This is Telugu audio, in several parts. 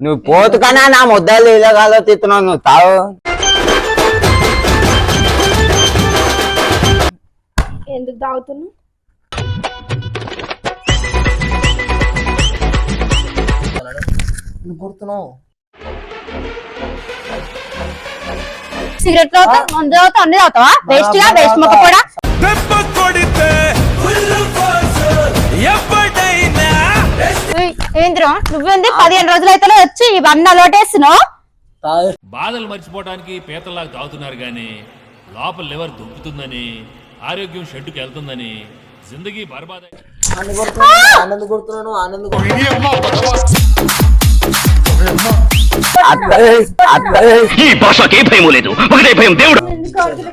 నువ్వు పోతుకన్నా నా ముద్దలు ఇలాగాలో తిత్తున్నావు నువ్వు తావు. ఎందుకు తాగుతున్నావు? గుర్తున్నావు సిగరెట్ తాగుతా మందు తాగుతా అన్ని తాగుతావా? వేస్ట్గా వేస్ట్ మొక్క కూడా? దెబ్బ కొడితే ఫుల్ ఫోర్స్ ఎప్పుడైనా ఏయ్, ఏందిరా? నువ్వేంది? పదిహేను రోజులు అయితే వచ్చి ఇవన్నీ అలవాటేస్తున్నావు తాగు. బాధలు మర్చిపోవడానికి పీతల్లాగా తాగుతున్నారు గాని లోపల లివర్ దుంకుతుందని ఆరోగ్యం షెడ్డుకి వెళ్తుందని జిందగీ బర్బాద్ ఆనంద కొడుతున్నాను ఆనంద ఈ భాషకే భయం లేదు. ఒకటే భయం దేవుడు. ఎందుకు అడిగి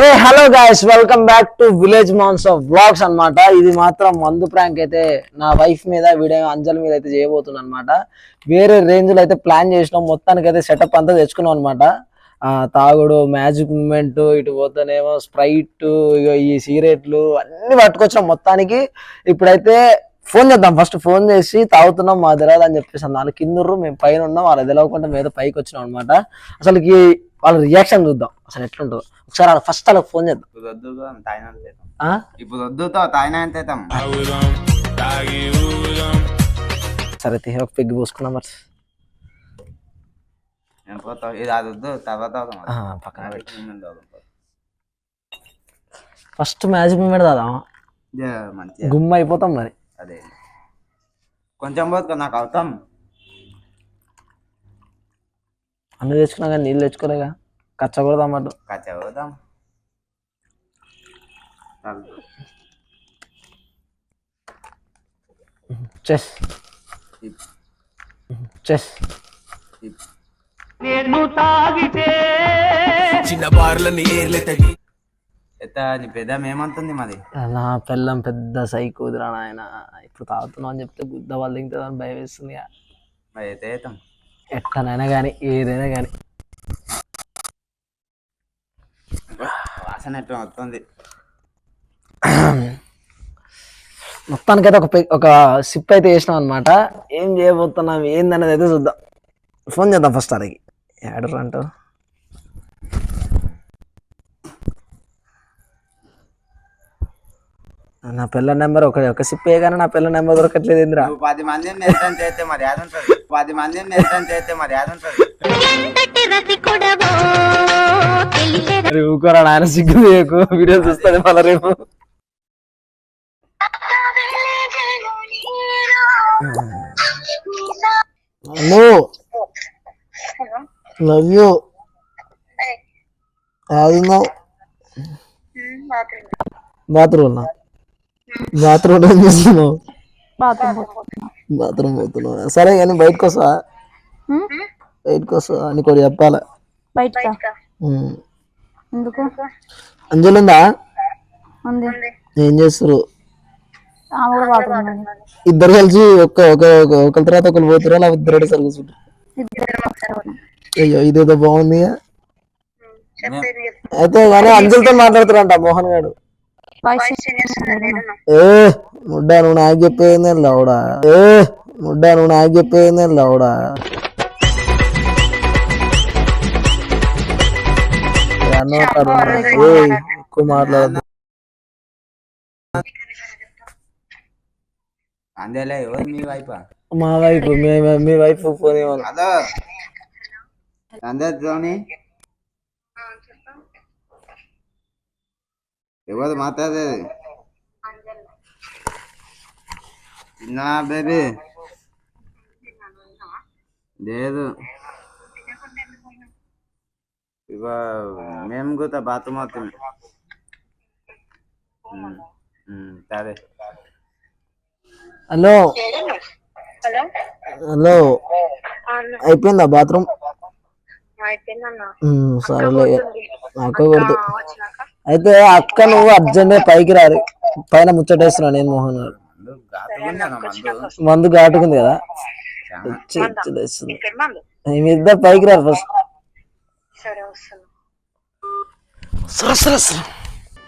ఏ hello guys welcome back to village mans of blogs అన్నమాట. ఇది మాత్రం మందు ప్రాంక్ అయితే నా వైఫ్ మీద వీడియో అంజలి మీద అయితే చేయబోతున్నా అనమాట వేరే రేంజ్లో అయితే ప్లాన్ చేసినాం. మొత్తానికి అయితే సెటప్ అంతా తెచ్చుకున్నాం అనమాట తాగుడు మ్యాజిక్ మూమెంట్ ఇటు పోతేనేమో స్ప్రైట్ ఈ సిగరెట్లు అన్ని పట్టుకొచ్చినాం మొత్తానికి. ఇప్పుడైతే ఫోన్ చేద్దాం. ఫస్ట్ ఫోన్ చేసి తాగుతున్నాం మా తెలియదు అని చెప్పేసి అన్న వాళ్ళు కింద మేము పైన ఉన్నాం. వాళ్ళు తెలియకుండా మీద పైకి వచ్చినాం అనమాట అసలుకి వాళ్ళ రియాక్షన్ చూద్దాం. అసలు ఎట్లుంటుందో. ఒకసారి వాళ్ళ ఫస్ట్ వాళ్ళకి ఫోన్ చేద్దాం. ఇప్పుడు వద్దుతో. సరే తీ, ఒక పెగ్గి పోసుకున్నాం మరి. ఇది అది వద్దు తర్వాత. ఆ, పక్కన పెట్టి. ముందు. ఫస్ట్ మ్యాజిక్ మూమెంట్ దాదా మంచిగా. గుమ్మ అయిపోతాం మరి. అదే. కొంచెం పోతుకో నాకు అవుతాం. అన్ని తెచ్చుకున్నా కానీ నీళ్ళు తెచ్చుకోలేగా కచ్చకూడదు అన్నమాట కచ్చ పోదాం చెస్. చెస్. చిన్న బార్లని ఏర్లే తగి. ఎత్త నీ పెద్ద ఏమంటుంది మరి? నా పిల్లం పెద్ద సైకోదిరా నాయన. ఇప్పుడు తాగుతున్నావు అని చెప్తే గుద్ద వాళ్ళు అని భయం వేస్తుంది ఇక. మరి అయితే అవుతాం ఎట్లనైనా కానీ ఏదైనా కానీ వాసన ఎట్లా వస్తుంది? మొత్తానికైతే ఒక ఒక సిప్ అయితే వేసినాం అనమాట ఏం చేయబోతున్నాం ఏందనేది అయితే చూద్దాం. ఫోన్ చేద్దాం ఫస్ట్ అడిగి. ఏడరు అంటావు? నా పిల్ల నెంబర్ ఒక ఒక సిప్ కానీ నా పిల్ల నెంబర్ దొరకట్లేదు నువ్వు పది మందిని నేర్చని చేస్తే మరి యాద ఉంటుంది పది మందిని నేర్చని చేస్తే మరి యాద ఉంటుంది మరి ఊకోరా నాయన సిగ్గు చేయకు వీడియో చూస్తుంది మళ్ళీ రేపు. హలో లవ్ యూ ఆడున్నావు బాత్రూమ్. బాత్రూమ్ ఏం చేస్తున్నావు. బాత్రూమ్ పోతున్నావు. సరే కానీ బయటకు వస్తా బయటకు వస్తా నీకు ఒకటి చెప్పాలి. ఎందుకు? అంజలి ఉందా? ఏం చేస్తారు కూడా. ఇద్దరు కలిసి ఒక్క ఒక ఒక- ఒకరి తర్వాత ఒకరు పోతారా లేకపోతే ఇద్దరు కూర్చుంటారు ఒకసారి పోదాం. అయ్యో ఇదేదో బాగుంది అయితే కానీ అంజలితో మాట్లాడుతారంట మోహన్ గారు వాయిస్ చేస్తున్నారు. ఏ ముడ్డా నువ్వు నాకు చెప్పేది లౌడా ఏ ముడ్డా నువ్వు నాకు చెప్పేది లౌడా అన్న ఎక్కువ మాట్లాడదు అందేలే ఎవరు మీ వైపా మా వైఫ్ మీ మీ వైఫ్ ఫోన్ ఇవ్వాలి హలో అందరితోని ఎవరు మాట్లాడేది చిన్న బేబీ? లేదు. ఇక మేము కూడా బాత్రూమ్ అవుతుంది ఉమ్, ఉమ్, సరే హలో. హలో. అయిపోయిందా బాత్రూమ్? సరేలే. అక్క కొడుతు. వచ్చినాక? అయితే అక్క నువ్వు అర్జెంట్ పైకి రారు. పైన ముచ్చటేస్తున్నా నేను మోహన్ గారు. మందు ఘాటుకుంది కదా. ఇద్దరు పైకి రారు ఫస్ట్ సరే సరే సరే.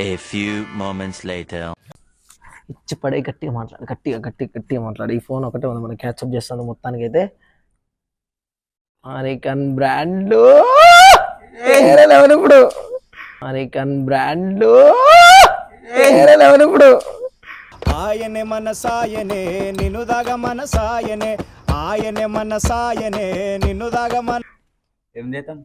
A few moments later. ఇచ్చి పడే గట్టిగా మాట్లాడు గట్టిగా గట్టిగా గట్టిగా మాట్లాడు. ఈ ఫోన్ ఒకటే ఉంది మనం క్యాచ్అప్ చేస్తాను మొత్తానికి అయితే అమెరికన్ బ్రాండ్ ఇప్పుడు. అమెరికన్ బ్రాండ్ ఇప్పుడు. ఆయనే మన సాయనే నిన్ను దాగ మన సాయనే ఆయనే మన సాయనే నిన్ను దాగ మన ఏం చేద్దాం?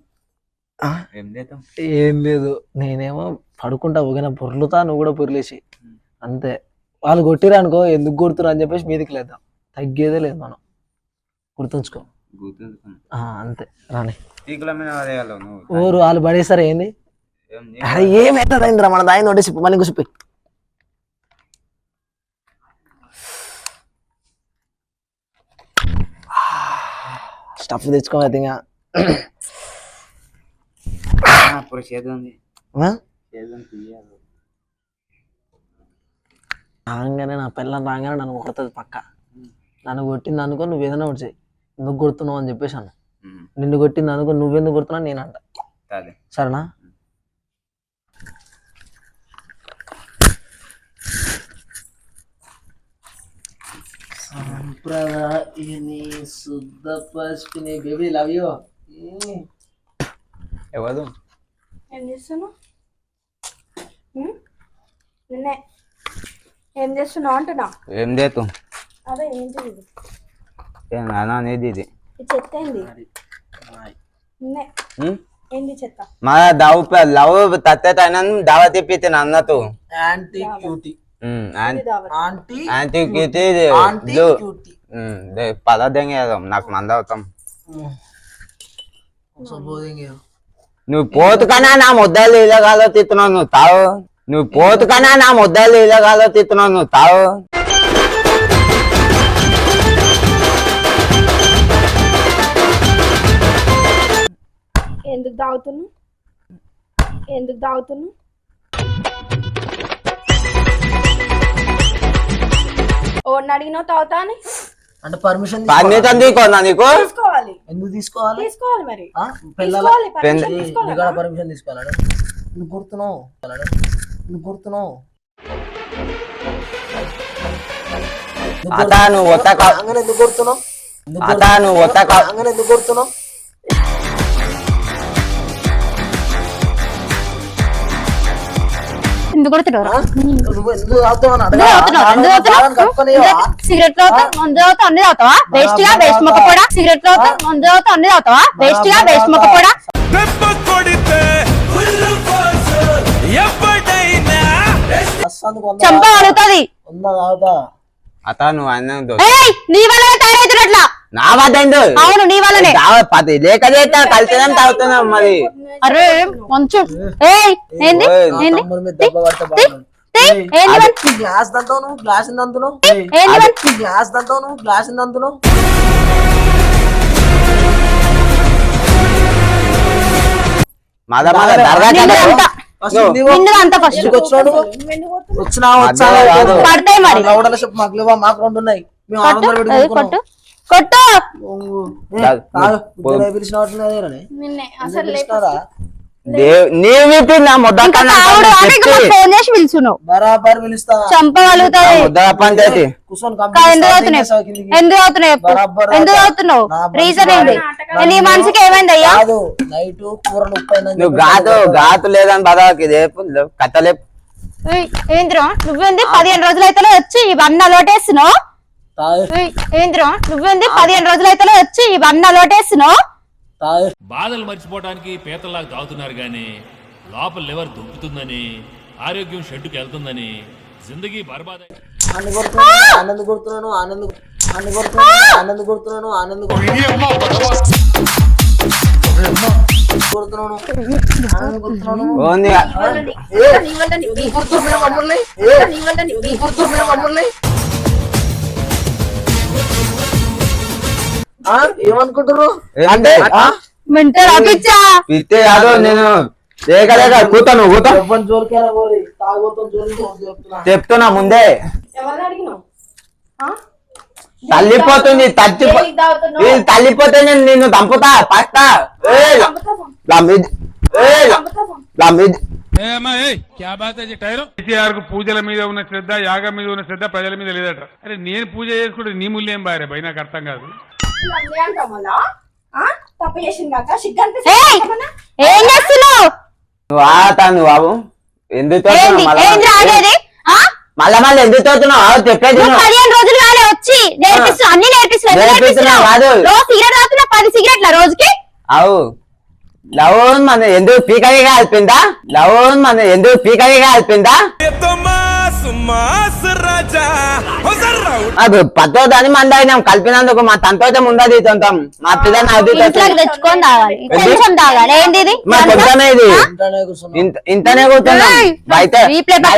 ఆ? ఏం చేద్దాం? ఏం లేదు. నేనేమో పడుకుంటా ఊగిన పొర్లుతా నువ్వు కూడా పొర్లేసి. అంతే. వాళ్ళు కొట్టిరా అనుకో ఎందుకు కొడుతురు అని చెప్పేసి మీదకి లేద్దాం. తగ్గేదే లేదు మనం. గుర్తుంచుకో. అంతే. రాని. ఊరు వాళ్ళు పడేసారు ఏంది? అరే ఏమైతుందిరా మన దాని నోటీస్ మళ్ళీ కూసిపోయి స్టఫ్ తెచ్చుకోవాలి ఇంకా అప్పుడు చేదు ఉంది. రాగానే నా పిల్లని రాగానే నన్ను కొడుతుంది పక్క. నన్ను కొట్టింది అనుకో నువ్వు ఏదైనా ఒకటి చెయ్యి ఎందుకు కొడుతున్నావు అని చెప్పేసి అన్న. నిన్ను కొట్టింది అనుకో నువ్వెందుకు కొడుతున్నావు నేను అంట సరేనా? సంప్రదాయని శుద్ధ పసుపుని బేబీ లవ్ యూ ఎవరు ఏం చేస్తున్నావు? నిన్నే ఏం చేస్తున్నావు అంటున్నా ఏం చేతు అదే ఏంటి ఇది ఏం నాన్న అనేది ఇది ఈ చెత్త ఏంది నిన్నే? ఏంది చెత్త మా దావు లవ్ తత్తే తనని దావ తిప్పితే అన్నతు యాంటీ క్యూటీ ఇది దావత్ క్యూటీ పద దెంగేదాం నాకు మంద అవుతాం నువ్వు పోతుకనా నా ముద్దలు ఇలాగాలో తిత్తున్నావు నువ్వు తావు నువ్వు పోతుకనా నా ముద్దలు ఇలాగాలో తిత్తున్నావు నువ్వు తావు ఎందుకు తాగుతున్నావు ఎందుకు తాగుతున్నావు ఓడిని అడిగినావు తాగుతా అని అంటే పర్మిషన్ పన్నీతం తీకోనా నీకు? తీసుకోవాలి. ఎందుకు తీసుకోవాలి? తీసుకోవాలి మరి. ఆ? పిల్లల నీకు పర్మిషన్ తీసుకోవాలా? నువ్వు గుర్తున్నావు. నువ్వు గుర్తున్నావు. నువ్వు అత నువ్వు ఒత్తక తాగుతున్నావు? కప్పుకొనియవా? సిగరెట్ తాగుతావు? మందు తాగుతావు? అన్ని తాగుతావా? వేస్ట్గా వేస్ట్ మొక్క కూడా సిగరెట్ తాగుతావు? మందు తాగుతావు? అన్ని తాగుతావా? వేస్ట్గా వేస్ట్ మొక్క కూడా చంప అడుగుతుంది. అత నువ్వు అన్న ఏయ్ నీ వల్లనే తయారైతున్నట్లా. నా వద్దండు అవును నీ వల్లనే. దావ పది లేక చేస్తా కలిసినాం తాగుతున్నాం మరి. అరే ఏంది? ఏంది? గ్లాస్ గ్లాస్ దంతును? గ్లాస్ గ్లాస్ దంతును? మద మద దర్గా నువ్వు? వచ్చినా వచ్చా. పడతాయి మరి. మాకు లేవా? మాకు రెండు ఉన్నాయి. మేము ఆరు కొట్టు వందలు పెట్టి అది కొనుక్కున్నాం. కొట్టు. ఫోన్ చేసి బరాబర్ పిలుస్తా. చంపగలుగుతాయి పంచాయతీ ఎందుకు. ఎందుకు అవుతున్నావు? రీజన్ నీ మనసుకి ఏమైంది అయ్యా? నువ్వు గాతు గాతు లేదని బదాకి కథలే ఏయ్, ఏందిరా? నువ్వేంది? పదిహేను రోజులు అయితే వచ్చి ఇవన్నీ అలవాటేస్తున్నావు? ఏందిరా నువ్వేంది పదిహేను రోజులు అయితే వచ్చి ఇవన్నీ అలవాటేస్తున్నావు తాగు బాధలు మర్చిపోవడానికి పీతల్లాగా తాగుతున్నారు కానీ లోపల లివర్ దుబ్బుతుందని ఆరోగ్యం షెడ్డుకి వెళ్తుందని జిందగీ బర్బాద్ అయి- ఆనంద కొడుతున్నాను ఆనంద కొడుతున్నాను ఆనంద ఆనంద కొడుతున్నాను ఆనంద కొడుతున్నాను ఆనంద కొడుతున్నాను ఏమనుకుంటారు అంటే పిచ్చా పిచ్చే కాదు నేను చేయగలేక కూతా నువ్వు కూతా. ఎవరి జోలికైనా పోరి తాగుతాం జోలికి పోవద్దు చెప్తున్నా. ముందే? తల్లిపోతుంది తచ్చిపో తల్లిపోతే నేను నిన్ను చంపుతా పస్తా. కేసీఆర్కు పూజల మీద ఉన్న శ్రద్ధ యాగం మీద ఉన్న శ్రద్ధ ప్రజల మీద లేదట. అరే నేను పూజ చేసుకుంటే నీ మూల్యం బారే భయ నాకు అర్థం కాదు. తప్పు చేసింది కాక సిగ్గు ఏం చేస్తున్నావు? నువ్వు బాబు. ఎందుకు తోస్తున్నావు ఏంది? మళ్ళా? ఏంది ఆగేది? ఆ? మళ్ళా మళ్ళీ ఎందుకు తోతున్నావు ఆగు, చెప్పేది నువ్వు విను. పదిహేను రోజులు కాలే వచ్చి నేర్పిస్తున్నా అన్ని నేర్పిస్తున్నా ఎందుకు నేర్పిస్తున్నా, నేర్పిస్తున్నావు? కాదు. రోజు సిగరెట్ తాగుతున్నా పది సిగరెట్ల రోజుకి? అవు. లవ్ మన ఎందుకు పీకగా కలిపిందా? లవ్ మన ఎందుకు పీకగా కలిపిందా? తమాస్ మాస్ రాజా ఓ జర్రా అది పతో దాని మంది అయినాం. కలిపినందుకు మా తంతో ముందది తొంతం మా పిల్లని అది ఇంట్లోకి తెచ్చుకొని తాగాలి. కొంచెం తాగాలి. ఏంది ఇది మా కొంచెమే ఇది. ఇంట్లోనే కూర్చున్నా. ఇంత- ఇంతనే కూర్చున్నాం.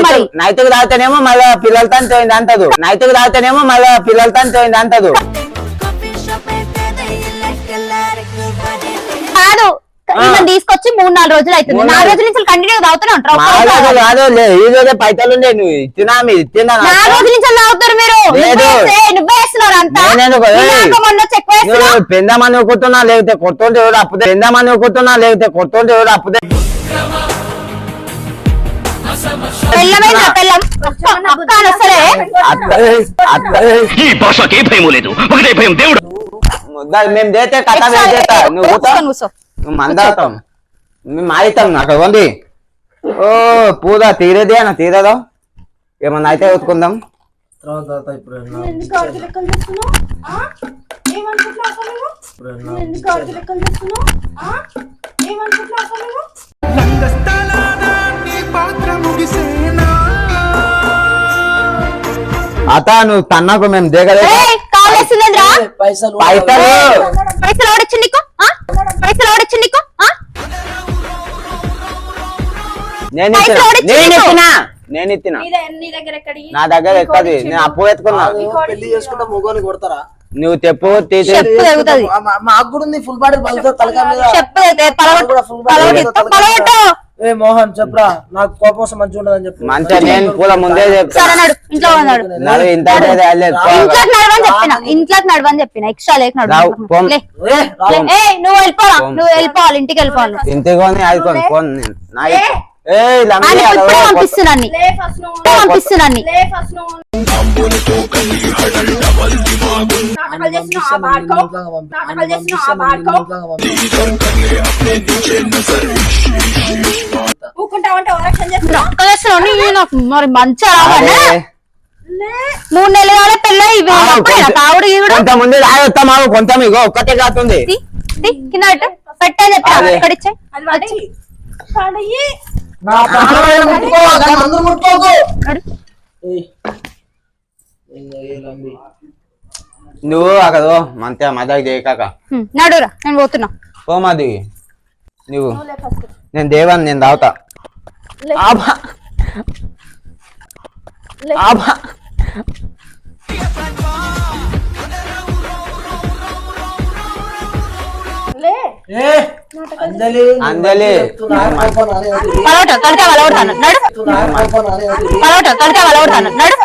మరి. నైతుకు తాగుతానేమో మళ్ళీ పిల్లలతో తోయింది అంటదు. నైతుకు తాగుతానేమో మళ్ళీ పిల్లలతో తోయింది అంటదు. తీసుకొచ్చి మూడు నాలుగు రోజులు అవుతుంది. నాలుగు రోజుల నుంచి కంటిన్యూ తాగుతూనే ఉంటారు. కాదు ఈ రోజే పైసలు ఉండే నువ్వు ఇచ్చినా మీరు ఇచ్చినా నాకు. నాలుగు రోజుల నుంచి తాగుతారు మీరు. నువ్వే పెందామని ఒక్కుతున్నా లేకపోతే కొట్టుంటే ఎవడు అప్పుదే పెందామని ఒక్కుతున్నా లేకపోతే కొట్టుంటే ఎవడు అప్పుదే ఈ భాషకే భయం లేదు. ఒకటే భయం దేవుడు. మేము చేస్తే కథ మేము చేస్తా. నువ్వు మందాతాం మేము మాయిస్తాం అక్కడ ఉంది ఓ పూజ తీరేదే అన్న తీరదా? ఏమన్నా అయితే తర్వాత ఇప్పుడు నువ్వు? అత నువ్వు? తన్నకు మేము దిగలే ఏయ్, కాల్ వేస్తుందిరా ఏ, పైసలు. పైసలు పైసలు ఓడొచ్చు నీకు? ఆ? పైసలు నీకు? నేను పైసలు ఇచ్చిన ఎవడిచ్చిండు నేను నీకు? ఇచ్చిన. నేను ఇచ్చిన. నీ దగ్గర ఎక్కడి నా దగ్గర ఎక్కది? నేను అప్పు ఎత్తుకున్నా పెళ్ళి చేసుకుంటే మొగోని కొడతారా? నువ్వు చెప్పు తీసి చెప్పు తెగుతుంది మా- మా- మాకు కూడా ఉంది ఫుల్ బాడీ తలకాయ మీద. చెప్పు ఏ మోహన్ చెప్పరా నాకు కోపం వస్తే మంచిగా ఉండదని చెప్పు. మంచిగా నేను పూల ముందే సరే నడు ఇంట్లో నడు. ఇంత. ఇంట్లోకి నడవని చెప్పిన ఇంట్లోకి నడవని చెప్పిన ఎక్స్ట్రా లేక. నడు. నువ్వు వెళ్ళిపోరా పోం. నువ్వు వెళ్ళిపోవాలి ఇంటికి వెళ్ళిపోవాలి ఇంటికి ఆడుకోని నేను. నా మరి లే. మూడు నెలలు కాలే పెళ్ళ ఇవి తాగుడు ఈవిడ కొంత ముందు రాయొస్తాం మాకు కొంత ఇగో ఒక్కటే కాస్తుంది కింద పెట్టు. పెట్టని చెప్పి. నా ముట్టుకో, దాన్ని అందరూ ముట్టుకోకు. నువ్వు అక్కడ మంచిగా మజాక్ చేయకాక నడురా నేను పోతున్నా. పో మాది నువ్వు. నేను దేవాన్ని నేను లే. ఆబా ఏ, అంజలి అంజలి. చెప్తున్నా, కోపం రాలేదు. పలవట తలకాయ వలవడతాను నడు చెప్తున్నా, కోపం రాలేదు. పలవట తలకాయ వలవడతాను నడు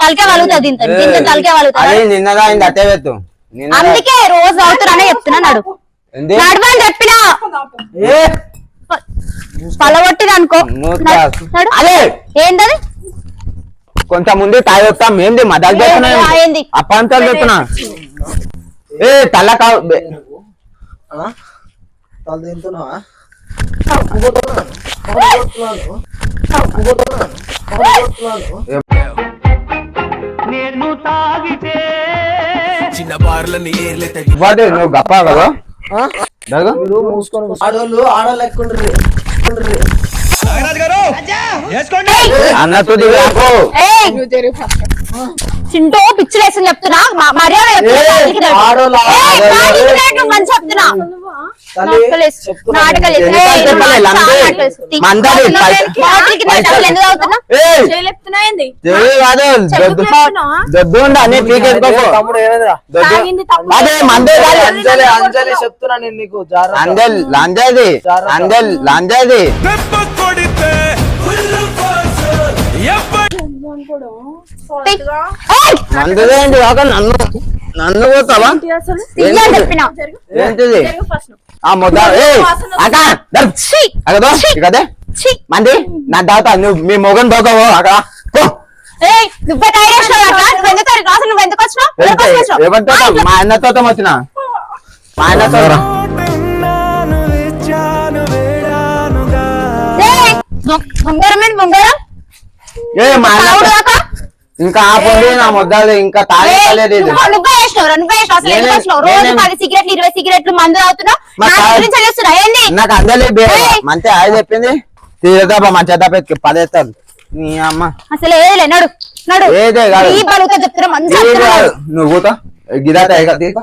తలకాయ వలుగుతుంది దీంతో దీంతో తలకాయ అది వలుగుతుంది నిన్నదా అయింది అట్టే పెట్టు నిన్న అందుకే రోజు అవుతారనే చెప్తున్నా నడు? నడవని చెప్పినా ఏ, పలగొట్టిది అనుకో నడు, నడు. అదే ఏంటది కొంత ముందు తాగొస్తాం ఏంది మదలు ఏంది? ఆ, ఏంది? అప్పంతలు చెప్తున్నా ఏ తల్ల కావు. చిన్న బార్లని వాడు నువ్వు గప్ప కదా. మూసుకొని. ఆడోళ్ళు ఆడోళ్ళు ఎక్కుండ్రి ఏయ్! చింటూ పిచ్చిలేసని చెప్తున్నా. మర్యాద మంచి చెప్తున్నా. ఉండు? అన్ని. అదే మందే అంజలి చెప్తున్నా నేను నీకు. అంజల్ లంజది. అంజల్ లంజది మందుదేంటి కాక నన్ను నన్ను పోతావా ఏంటిది ఆ ముద్ద అక్క అక్కదో ఛీ. మంది నా దాత నువ్వు మీ మొగన్ పోతావు అక్కడ మా అన్నతో వచ్చిన? మా అన్నతో బొంగరమేంటి బొంగరం? ఏ మా అన్న తాగుడు కాక? ఇంకా ఆపండి నా ముద్దాలు ఇంకా తాగలేదు ఇది. నువ్వు- వేసినావురా, నువ్వే వేసినావు. రోజు పది సిగరెట్లు ఇరవై సిగరెట్లు మందు తాగుతున్నావు. ఏంది? నాకు అందలే బేర ఏయ్. మంచి ఆయన చెప్పింది. తీరదాపా మంచి తప్ప పదేస్తారు నీ అమ్మ. అసలు ఏదిలే నడు నడు. ఏదే కాదు. చెప్తున్నా ఏది. నువ్వు కూతా తీసుకో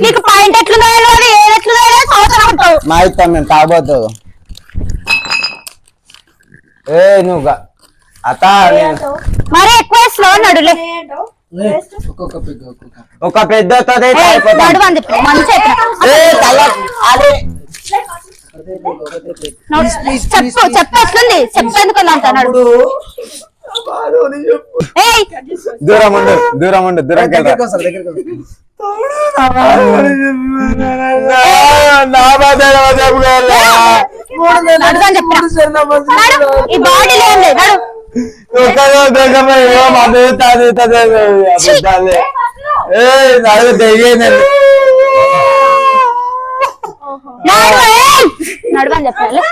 నీకు పాయింట్ ఏది సంవత్సరం ఉంటావు మా ఇస్తాం మేము తాగబోతు ఏ నువ్వు నేను- మరి ఎక్కువ స్లో నడులే. ఒక పెద్ద చెప్పు మంచి చెప్పిన. అదే నడు. చెప్పు చెప్పు ఎట్లుంది? చెప్పు ఎందుకు అంత నడు ఏయ్. దూరం ఉండు దూరం ఉండు దూరం ఈ బాడీ లేదు నడు ఒకదో దగ్గర ఏమో మందు తాది తాది అబద్ధాలే ఏ నాకు తెలియదు నడు ఏయ్! నడు అని చెప్పాలి